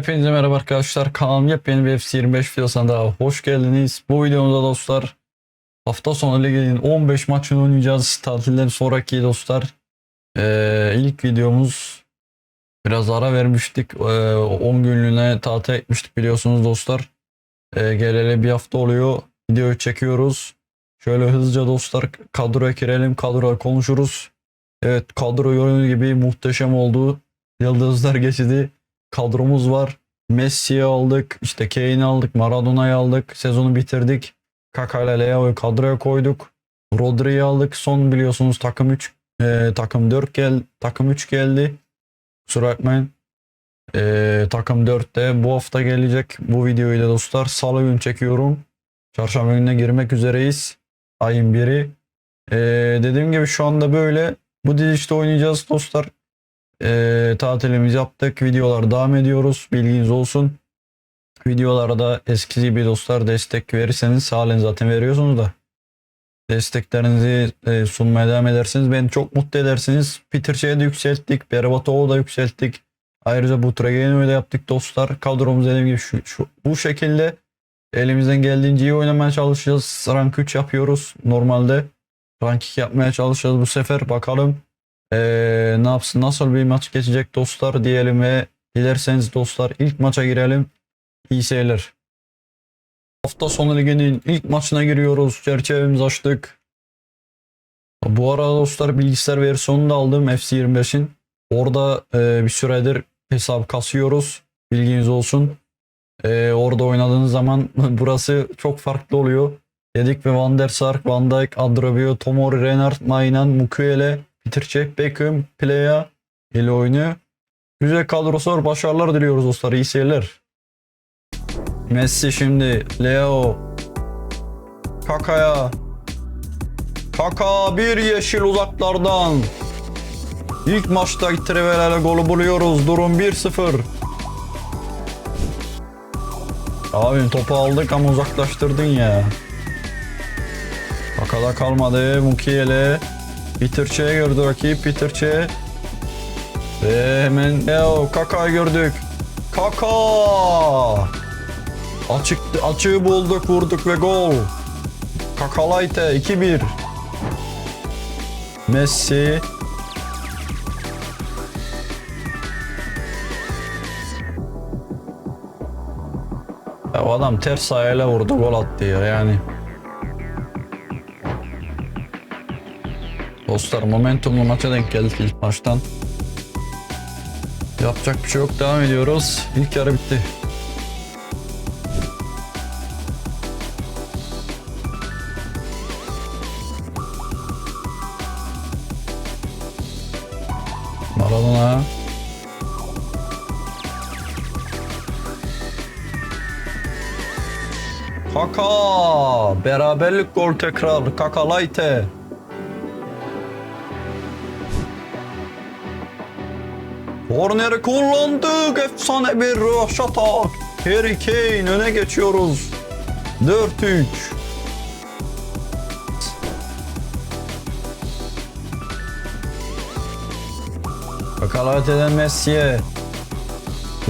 Hepinize merhaba arkadaşlar. Kanalım yepyeni bir FC 25 videosuna daha hoş geldiniz. Bu videomuzda dostlar hafta sonu liginin 15 maçını oynayacağız. Tatilden sonraki dostlar. Ee, ilk videomuz biraz ara vermiştik. Ee, 10 günlüğüne tatil etmiştik biliyorsunuz dostlar. Ee, geleli bir hafta oluyor. Videoyu çekiyoruz. Şöyle hızlıca dostlar kadroya girelim. Kadroya konuşuruz. Evet kadro gördüğünüz gibi muhteşem oldu. Yıldızlar geçidi kadromuz var. Messi'yi aldık, işte Kane'i aldık, Maradona'yı aldık, sezonu bitirdik. Kaka ile Leao'yu kadroya koyduk. Rodri'yi aldık. Son biliyorsunuz takım 3 takım 4 gel takım 3 geldi. Kusura bakmayın. E, takım 4'te bu hafta gelecek. Bu videoyu da dostlar salı gün çekiyorum. Çarşamba gününe girmek üzereyiz. Ayın biri. E, dediğim gibi şu anda böyle. Bu dizişte oynayacağız dostlar. Ee, tatilimizi yaptık. Videolar devam ediyoruz. Bilginiz olsun. Videolara da eski gibi dostlar destek verirseniz halen zaten veriyorsunuz da desteklerinizi e, sunmaya devam edersiniz. Beni çok mutlu edersiniz. Peter Çey'i de yükselttik. Berbatov'u da yükselttik. Ayrıca bu Trageno'yu da yaptık dostlar. Kadromuz dediğim gibi şu, şu, bu şekilde elimizden geldiğince iyi oynamaya çalışacağız. Rank 3 yapıyoruz normalde. Rank 2 yapmaya çalışacağız bu sefer. Bakalım ee, ne yapsın nasıl bir maç geçecek dostlar diyelim ve dilerseniz dostlar ilk maça girelim. İyi seyirler. Hafta sonu liginin ilk maçına giriyoruz. Çerçevemizi açtık. Bu arada dostlar bilgisayar versiyonunu da aldım FC25'in. Orada e, bir süredir hesap kasıyoruz. Bilginiz olsun. E, orada oynadığınız zaman burası çok farklı oluyor. Dedik ve Van der Sar, Van Dijk, Adrabio, Tomori, Renard, Mainan, Mukiele, Cech, Beckham, Playa ile oynuyor. Güzel kadrosu var. Başarılar diliyoruz dostlar. İyi seyirler. Messi şimdi. Leo. Kaka'ya. Kaka bir yeşil uzaklardan. İlk maçta Trivel'e golü buluyoruz. Durum 1-0. Abim topu aldık ama uzaklaştırdın ya. Kaka'da kalmadı. Mukiele. Peter Ç'ye gördü rakip. Peter Ç. Ve hemen Leo Kaka'yı gördük. Kaka! Açık, açığı bulduk, vurduk ve gol. Kakalayte 2-1. Messi. Ya adam ters ayağıyla vurdu, gol attı ya yani. Dostlar momentumlu maça denk geldik ilk maçtan. Yapacak bir şey yok. Devam ediyoruz. İlk yarı bitti. Maradona. Kaka. Beraberlik gol tekrar. Kaka Layte. Korneri kullandık. Efsane bir rövaşata. Harry Kane öne geçiyoruz. 4-3. Kakalate'den Messi'ye.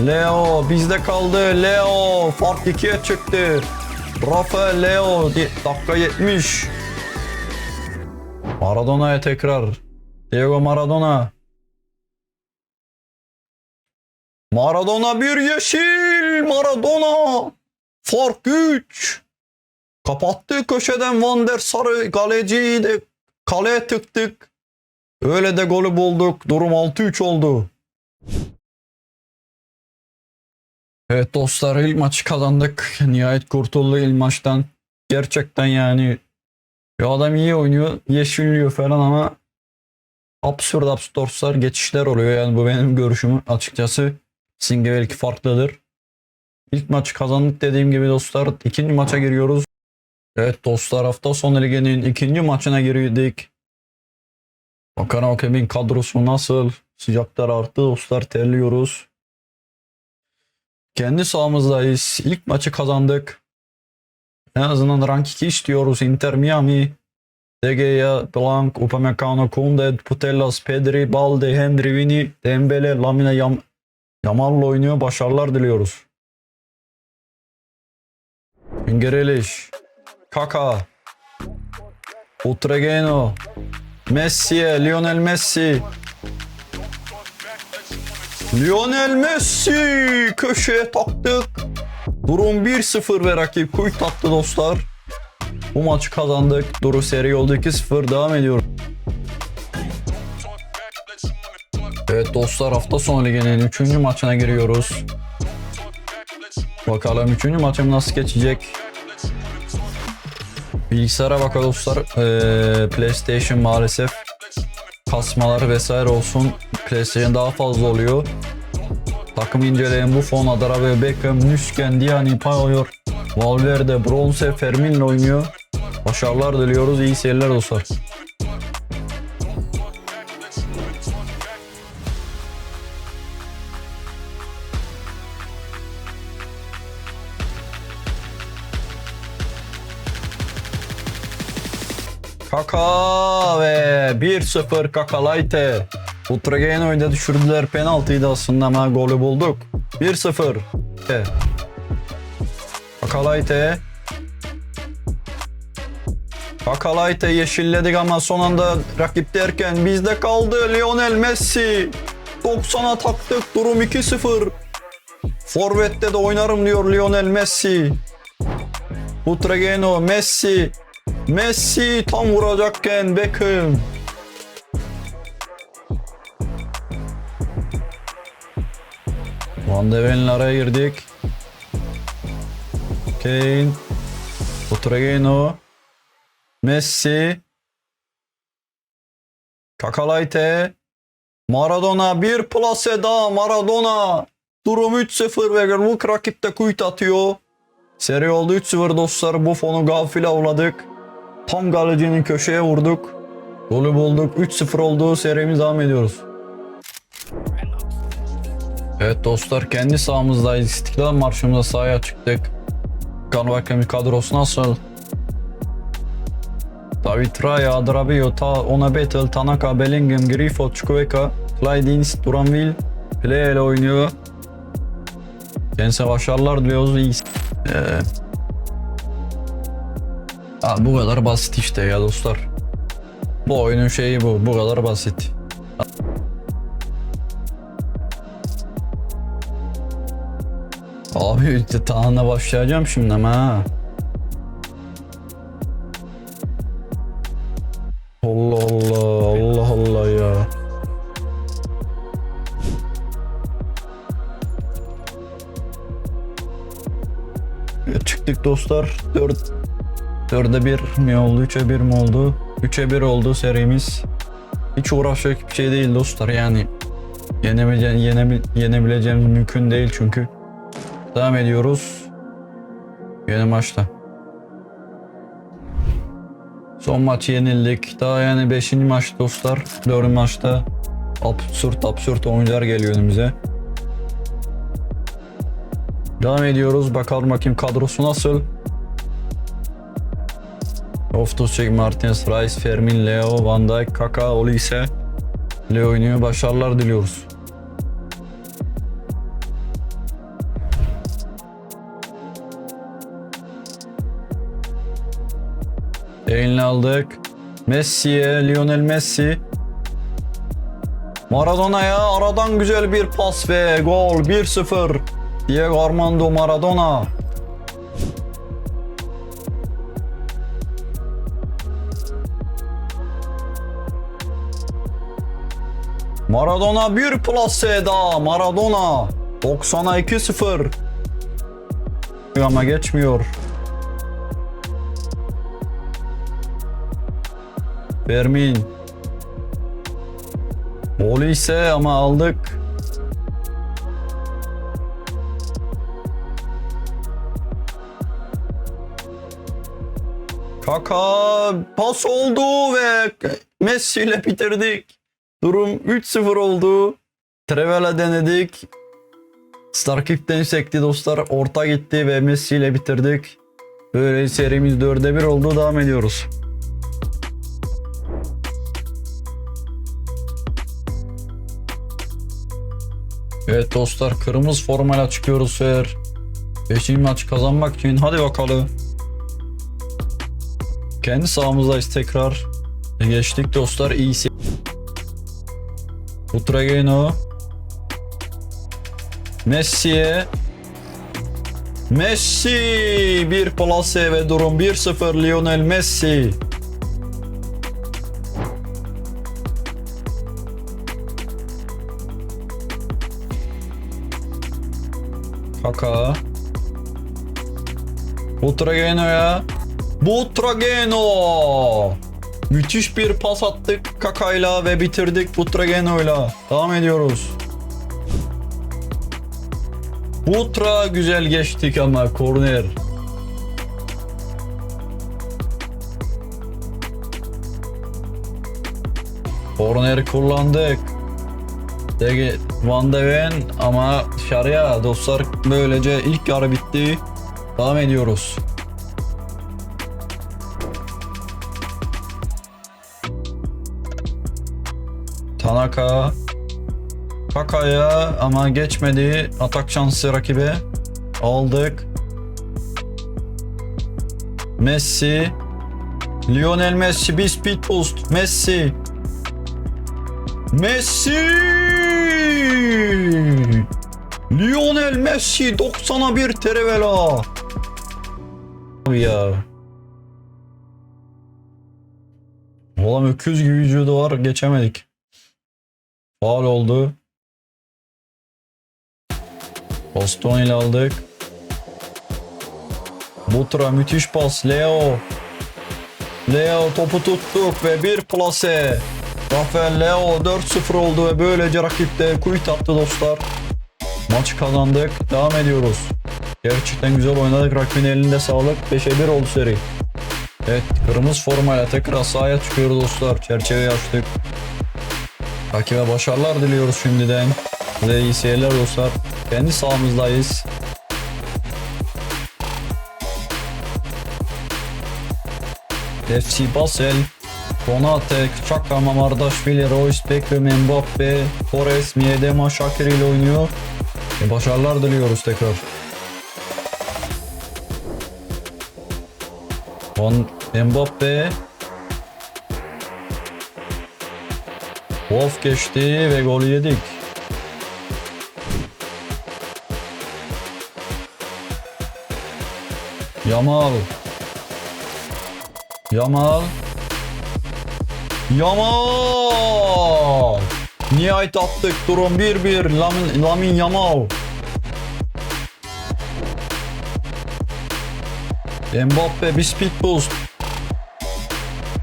Leo bizde kaldı. Leo fark 2'ye çıktı. Rafael Leo dakika 70. Maradona'ya tekrar. Diego Maradona. Maradona bir yeşil. Maradona. Fark 3. Kapattı köşeden Van der Sarı kaleciyi de kaleye tıktık. Öyle de golü bulduk. Durum 6-3 oldu. Evet dostlar ilk maçı kazandık. Nihayet kurtuldu ilk maçtan. Gerçekten yani ya adam iyi oynuyor. Yeşilliyor falan ama absürt absürt dostlar geçişler oluyor. Yani bu benim görüşüm açıkçası. Sizin belki farklıdır. İlk maçı kazandık dediğim gibi dostlar. ikinci maça giriyoruz. Evet dostlar hafta sonu liginin ikinci maçına girdik. Bakan Hakem'in kadrosu nasıl? Sıcaklar arttı dostlar terliyoruz. Kendi sahamızdayız. İlk maçı kazandık. En azından rank 2 istiyoruz. Inter Miami. De Gea, Blanc, Upamecano, Koundé, Putellas, Pedri, Balde, Henry, Vini, Dembele, Lamine Yam Yamal'la oynuyor. Başarılar diliyoruz. Grealish. Kaka. Utrageno. Messi'ye. Lionel Messi. Lionel Messi. Köşeye taktık. Durum 1-0 ve rakip kuyut attı dostlar. Bu maçı kazandık. Duru seri oldu 2-0. Devam ediyoruz. Evet dostlar hafta sonu liginin 3. maçına giriyoruz. Bakalım 3. maçım nasıl geçecek. Bilgisayara bakalım dostlar. Ee, PlayStation maalesef kasmalar vesaire olsun. PlayStation daha fazla oluyor. Takım inceleyen bu fon Adara ve Beckham, Nüsken, Diani, Payor, Valverde, Bronze, Fermin'le oynuyor. Başarılar diliyoruz. İyi seyirler dostlar. Kaka ve 1-0 Kakalayte. Utrageni oyunda düşürdüler penaltıydı aslında ama golü bulduk. 1-0. E. Kakalayte. Kakalayte yeşilledik ama son anda rakip derken bizde kaldı Lionel Messi. 90'a taktık durum 2-0. Forvet'te de oynarım diyor Lionel Messi. Utrageno, Messi, Messi tam vuracakken Beckham. Van de girdik. Kane. Utrageno. Messi. Kakalayte. Maradona bir plase daha Maradona. Durum 3-0 ve Gırmık rakip de kuyut atıyor. Seri oldu 3-0 dostlar. Buffon'u gafil avladık. Tam galecinin köşeye vurduk. Golü bulduk. 3-0 oldu. Serimiz devam ediyoruz. Evet dostlar kendi sahamızdayız. İstiklal Marşı'mızda sahaya çıktık. Bakayım kadrosu nasıl? David Raya, Adrabio, Ta, Ona Betel, Tanaka, Bellingham, Grifo, Chukwueka, Clydeens, Duranville, Play ile oynuyor. Kendisine başarılar diliyoruz. İyi. Ee, Abi bu kadar basit işte ya dostlar. Bu oyunun şeyi bu. Bu kadar basit. Abi işte Tahan'la başlayacağım şimdi ama ha. Allah Allah Allah Allah ya. Çıktık dostlar. 4 4'e 1 mi oldu? 3'e 1 mi oldu? 3'e 1 oldu serimiz. Hiç uğraşacak bir şey değil dostlar yani. Yenebileceğim, yenebil, yenebileceğimiz mümkün değil çünkü. Devam ediyoruz. Yeni maçta. Son maç yenildik. Daha yani 5. maç dostlar. 4. maçta absürt absürt oyuncular geliyor önümüze. Devam ediyoruz. Bakalım bakayım kadrosu nasıl. Loftus-Cheek, Martinez, Rice, Fermin, Leo, Van Dijk, Kaka, Olise ile oynuyor. Başarılar diliyoruz. Eline aldık. Messi'ye, Lionel Messi. Maradona'ya aradan güzel bir pas ve gol 1-0. Diego Armando Maradona. Maradona bir plase daha. Maradona. 90'a 2-0. Ama geçmiyor. Fermin. Gol ise ama aldık. Kaka pas oldu ve Messi ile bitirdik. Durum 3-0 oldu. Trevela denedik. Starkip'ten sekti dostlar. Orta gitti ve Messi ile bitirdik. Böyle serimiz 4'e 1 oldu. Devam ediyoruz. Evet dostlar kırmızı formayla çıkıyoruz Fer. 5. maç kazanmak için hadi bakalım. Kendi sahamızdayız tekrar. E, geçtik dostlar iyisi. Utrageno. Messi'ye. Messi bir plase ve durum 1-0 Lionel Messi. Kaka. Butrageno'ya. Butrageno! Müthiş bir pas attık Kaka'yla ve bitirdik Butrageno'yla. Devam ediyoruz. Butra güzel geçtik ama korner. Korner kullandık. Dege Van de Ven ama dışarıya dostlar böylece ilk yarı bitti. Devam ediyoruz. Tanaka Kaka'ya ama geçmedi. Atak şansı rakibe. Aldık. Messi. Lionel Messi bir speed boost. Messi. Messi! Lionel Messi 90'a 1 Terevela. Abi ya. Oğlum öküz gibi vücudu var geçemedik. Faul oldu. Boston ile aldık. Butra müthiş pas. Leo. Leo topu tuttuk ve bir plase. Rafael Leo 4-0 oldu ve böylece rakipte kuyut attı dostlar. Maçı kazandık. Devam ediyoruz. Gerçekten güzel oynadık. Rakibin elinde sağlık. 5'e 1 oldu seri. Evet kırmızı formayla tekrar sahaya çıkıyoruz dostlar. Çerçeveyi açtık. Rakibe başarılar diliyoruz şimdiden. Size iyi seyirler dostlar. Kendi sahamızdayız. FC Basel, Konate, Çaka, Mamardashvili, Royce, Beckham, Mbappe, Torres, Miedema, Shakiri ile oynuyor. E başarılar diliyoruz tekrar. Van Mbappe Wolf geçti ve gol yedik. Yamal. Yamal. Yamal. Nihayet attık. Durum 1-1. Lamin, Lamin Yamal. Mbappe bir speed boost.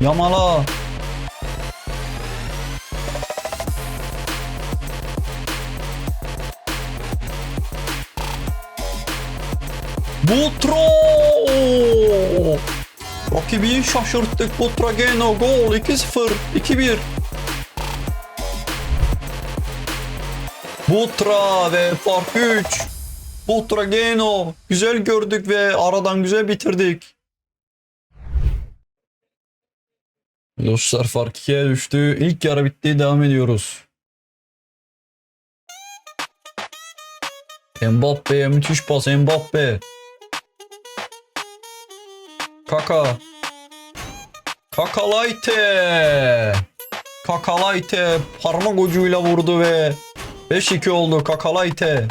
Yamal'a. Butro! Rakibi şaşırttık. Butrageno gol 2-0, 2-1. Butra ve fark 3. Butrageno. Güzel gördük ve aradan güzel bitirdik. Dostlar fark 2'ye düştü. İlk yarı bitti. Devam ediyoruz. Mbappe müthiş pas Mbappe. Kaka. Kakalayte. Kakalayte parmak ucuyla vurdu ve 5-2 oldu Kakalayte.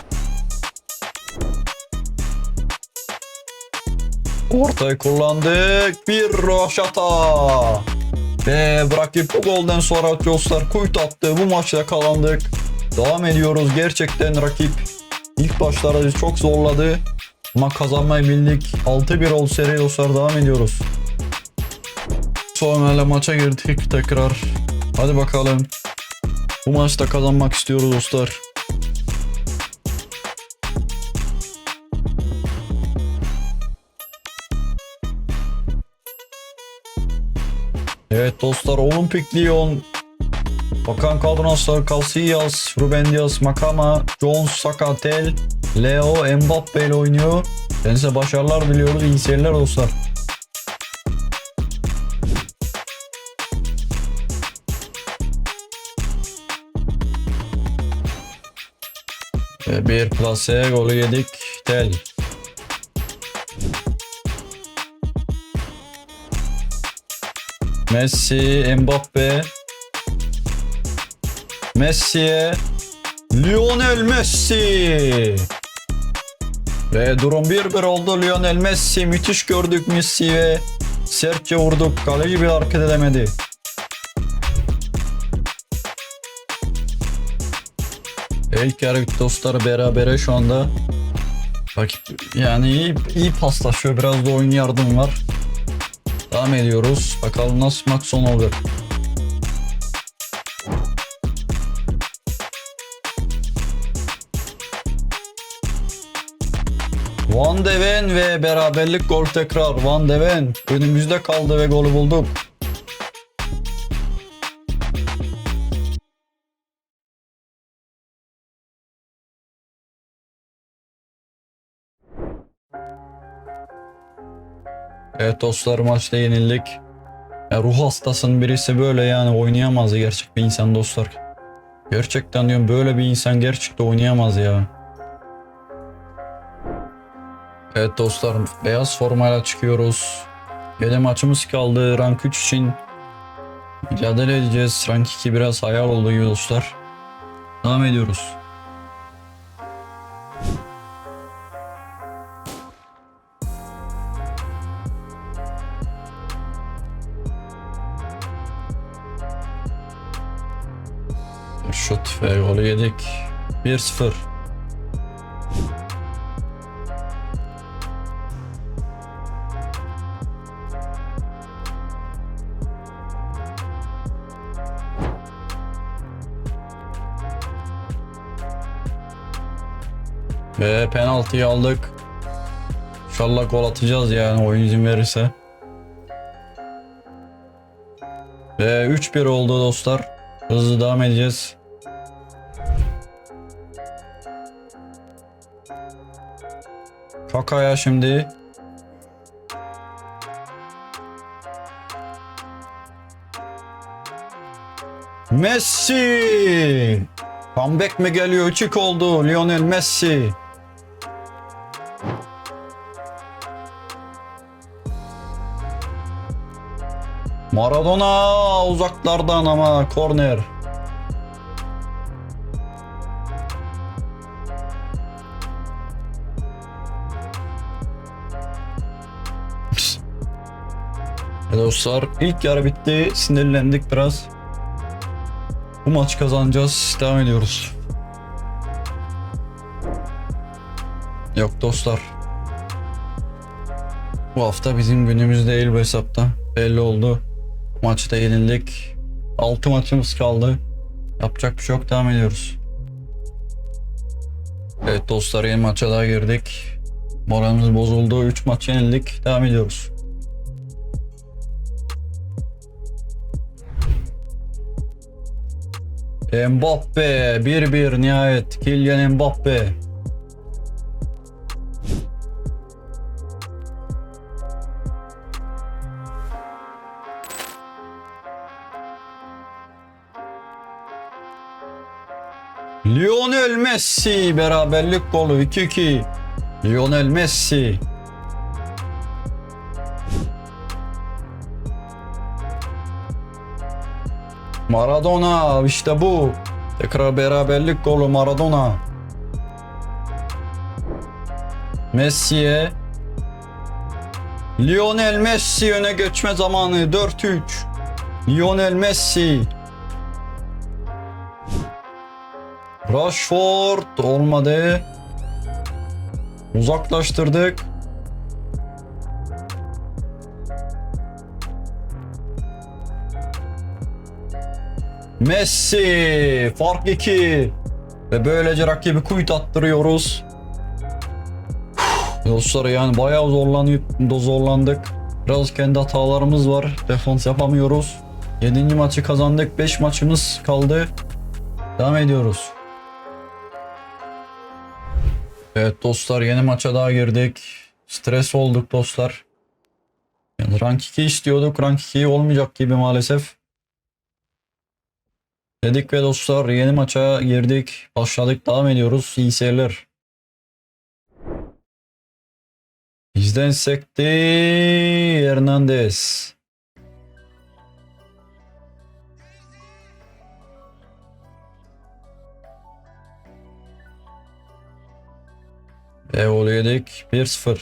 Ortayı kullandık. Bir roşata. Ve rakip bu golden sonra Joslar kuyut attı. Bu maçta kalandık. Devam ediyoruz. Gerçekten rakip ilk başlarda çok zorladı. Ama kazanmayı bildik. 6-1 oldu seri dostlar. Devam ediyoruz. Sonra maça girdik tekrar. Hadi bakalım. Bu maçta kazanmak istiyoruz dostlar. Evet dostlar Olimpik Lyon Bakan kadroslar Casillas, Ruben Dias, Makama, Jones, Sakatel, Leo, Mbappe ile oynuyor. Kendisine başarılar diliyoruz. İyi seyirler dostlar. Ve bir plase golü yedik. Tel. Messi, Mbappe. Messi'ye Lionel Messi. Ve durum 1-1 oldu. Lionel Messi müthiş gördük Messi ve sertçe vurduk. Kaleci bir hareket edemedi. İlk yarı dostlar berabere şu anda. Rakip yani iyi, iyi paslaşıyor. Biraz da oyun yardım var. Devam ediyoruz. Bakalım nasıl maç sonu olur. Van de Ven ve beraberlik gol tekrar. Van de Ven önümüzde kaldı ve golü bulduk. Evet dostlar maçta yenildik. Ya ruh hastasının birisi böyle yani oynayamaz ya gerçek bir insan dostlar. Gerçekten diyorum böyle bir insan gerçekten oynayamaz ya. Evet dostlar beyaz formayla çıkıyoruz. Yedi maçımız kaldı rank 3 için. Mücadele edeceğiz. Rank 2 biraz hayal oldu dostlar. Devam ediyoruz. Şut ve golü yedik. 1-0. Penaltıyı aldık. İnşallah gol atacağız yani oyun izin verirse. Ve 3-1 oldu dostlar. Hızlı devam edeceğiz. Kakaya şimdi. Messi! Comeback mi geliyor? Çık oldu. Lionel Messi. Maradona uzaklardan ama korner. Dostlar ilk yarı bitti. Sinirlendik biraz. Bu maç kazanacağız. Devam ediyoruz. Yok dostlar. Bu hafta bizim günümüz değil bu hesapta. Belli oldu. Maçta yenildik. 6 maçımız kaldı. Yapacak bir şey yok. Devam ediyoruz. Evet dostlar yeni maça daha girdik. Moralimiz bozuldu. 3 maç yenildik. Devam ediyoruz. Mbappe 1-1 nihayet. Kylian Mbappe. Lionel Messi beraberlik golü 2-2. Lionel Messi. Maradona işte bu. Tekrar beraberlik golü Maradona. Messi'ye. Lionel Messi öne geçme zamanı 4-3. Lionel Messi. Rashford olmadı. Uzaklaştırdık. Messi fark 2 ve böylece rakibi kuyut attırıyoruz. Dostlar yani bayağı zorlanıyor, zorlandık. Biraz kendi hatalarımız var. Defans yapamıyoruz. 7. maçı kazandık. 5 maçımız kaldı. Devam ediyoruz. Evet dostlar yeni maça daha girdik. Stres olduk dostlar. Yani rank 2 istiyorduk. Rank 2 olmayacak gibi maalesef. Dedik ve dostlar yeni maça girdik. Başladık devam ediyoruz. İyi seyirler. Bizden sekti Hernandez. Gol yedik 1-0.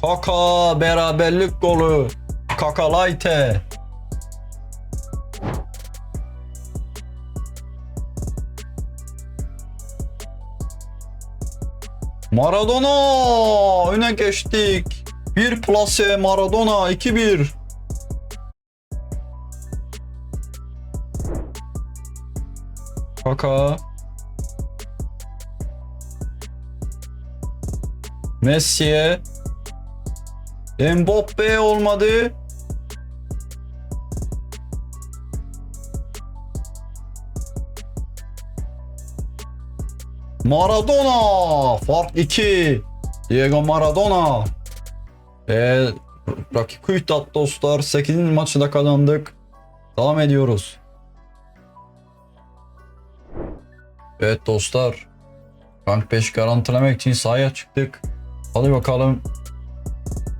Kaka beraberlik golü. Kaka Layte. Maradona öne geçtik. Bir plase Maradona 2-1. Kaka. Messi'ye. Mbappe olmadı. Maradona fark 2. Diego Maradona. Ve rakip Kuytat dostlar 8. maçı da kazandık. Devam ediyoruz. Evet dostlar. Rank 5 garantilemek için sahaya çıktık. Hadi bakalım.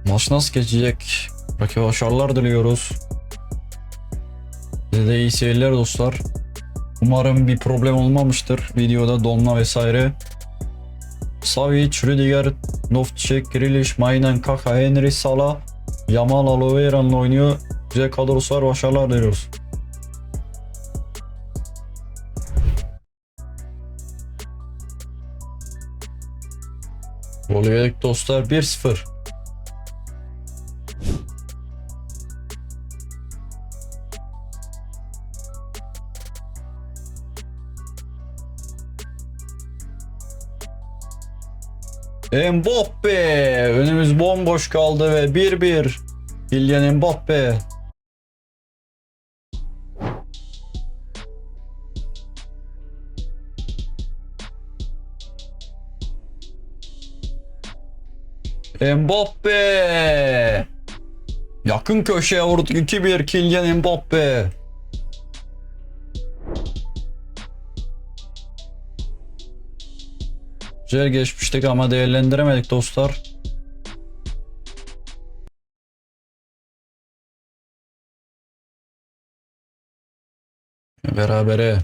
Maç nasıl geçecek? Rakibe başarılar diliyoruz. Size de iyi seyirler dostlar. Umarım bir problem olmamıştır videoda donma vesaire. Savic, Rüdiger, Novcek, Grealish, Maynen, Kaka, Henry, Salah, Yamal, Alovera'nla oynuyor. Güzel kadrosu var. Başarılar diliyoruz. Gol yedik dostlar 1-0. Mbappe. Önümüz bomboş kaldı ve 1-1 Kylian Mbappe Mbappe Yakın köşeye vurduk 2-1 Kylian Mbappe Güzel geçmiştik ama değerlendiremedik dostlar. Berabere.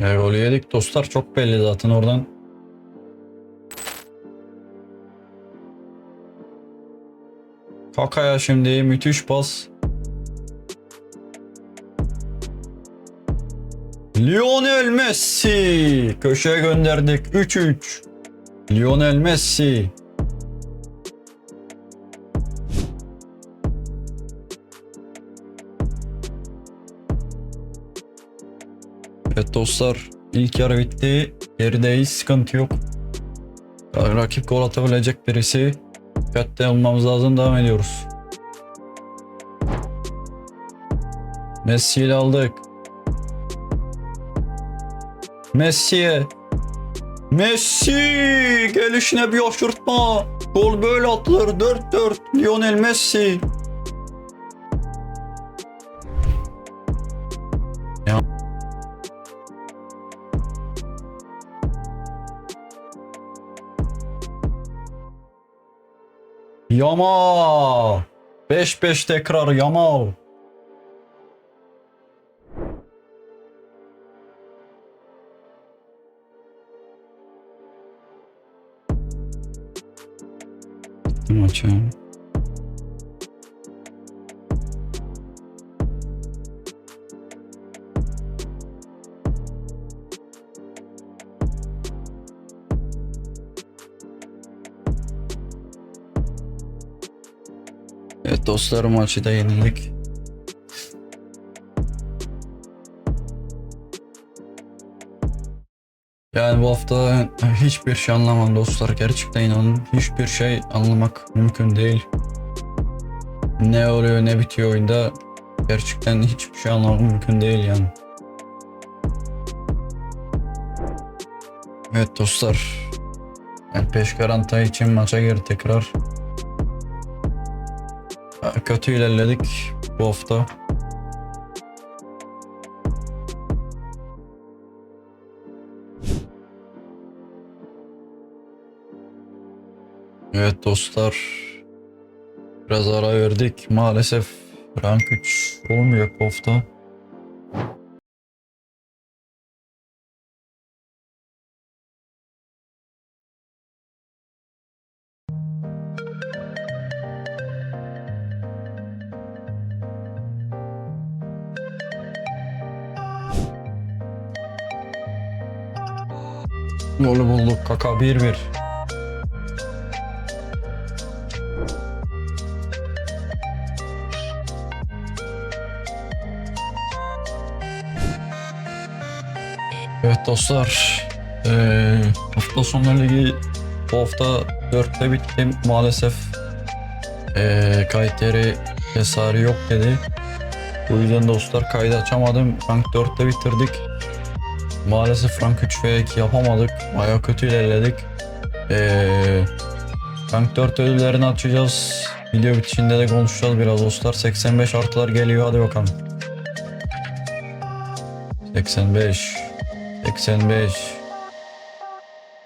Ya gol yedik dostlar çok belli zaten oradan. Kaka'ya şimdi müthiş pas. Lionel Messi köşeye gönderdik 3-3. Lionel Messi. Dostlar ilk yarı bitti. Gerideyiz sıkıntı yok. Rakip gol atabilecek birisi. Dikkatli olmamız lazım devam ediyoruz. Messi aldık. Messi'ye. Messi gelişine bir aşırtma. Gol böyle atılır 4-4 Lionel Messi. Yamal. 5-5 tekrar Yamal. Maçı. Evet dostlar maçı da yenildik. Yani bu hafta hiçbir şey anlamam dostlar. Gerçekten inanın hiçbir şey anlamak mümkün değil. Ne oluyor ne bitiyor oyunda Gerçekten hiçbir şey anlamam mümkün değil yani. Evet dostlar. Yani peş garantay için maça geri tekrar. Kötü ilerledik bu hafta. Evet dostlar. Biraz ara verdik. Maalesef rank 3 olmuyor bu hafta. Golü bulduk kaka 1-1. Evet dostlar. Eee hafta sonu ligi bu hafta 4'te bitti. Maalesef eee kayıt yeri hesarı yok dedi. Bu yüzden dostlar kaydı açamadım. Rank 4'te bitirdik. Maalesef rank 3 ve 2 yapamadık. Baya kötü ilerledik. Eee rank 4 ödüllerini açacağız. Video bitişinde de konuşacağız biraz dostlar. 85 artılar geliyor hadi bakalım. 85 85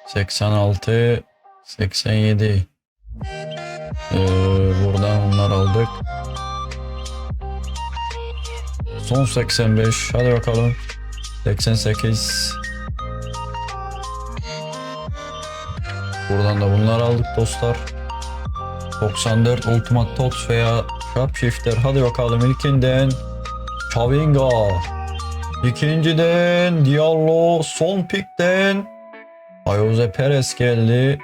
86 87 Ee, buradan onlar aldık. Son 85 hadi bakalım. 88 Buradan da bunlar aldık dostlar. 94 Ultimate Tots veya Sharpshifter hadi bakalım ilkinden. Chavinga. İkinciden Diallo. Son pikten Jose Perez geldi.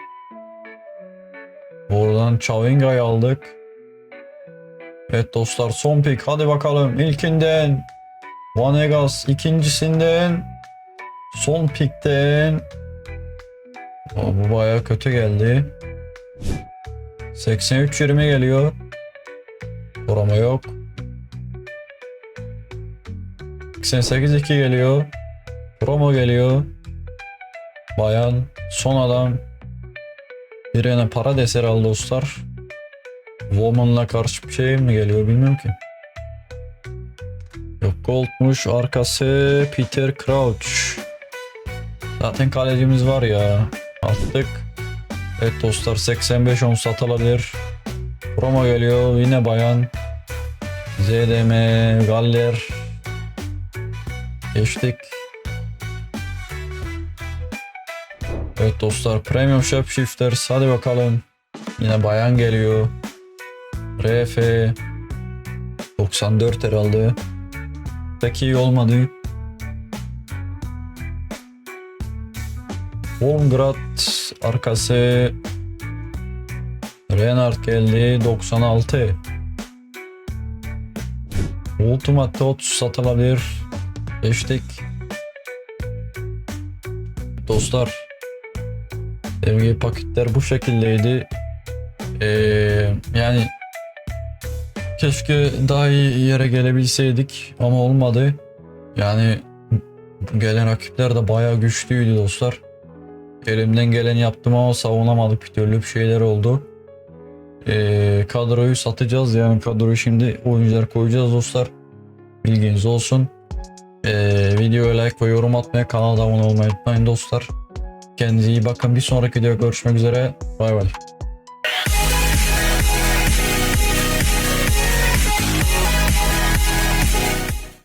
Buradan Chavinga'yı aldık. Evet dostlar son pik hadi bakalım ilkinden Vanegas ikincisinden son pikten Aa, bu baya kötü geldi. 83-20 geliyor. Korama yok. 88-2 geliyor. Promo geliyor. Bayan son adam. Birine para deser aldı dostlar. Woman'la karşı bir şey mi geliyor bilmiyorum ki. Gold'muş arkası Peter Crouch. Zaten kalecimiz var ya. Attık. Evet dostlar 85-10 satılabilir. Promo geliyor yine bayan. ZDM, Galler, Geçtik. Evet dostlar Premium Shapeshifters hadi bakalım. Yine bayan geliyor. RF 94 herhalde. Pek iyi olmadı. Volgrad arkası Renard geldi 96. Ultimate Tots satılabilir. Geçtik. Dostlar. Sevgi paketler bu şekildeydi. Ee, yani keşke daha iyi yere gelebilseydik ama olmadı. Yani gelen rakipler de bayağı güçlüydü dostlar. Elimden geleni yaptım ama savunamadık bir türlü bir şeyler oldu. Ee, kadroyu satacağız yani kadroyu şimdi oyuncular koyacağız dostlar. Bilginiz olsun. Ee, videoya like ve yorum atmaya kanala abone olmayı unutmayın dostlar. Kendinize iyi bakın. Bir sonraki videoda görüşmek üzere. Bay bay.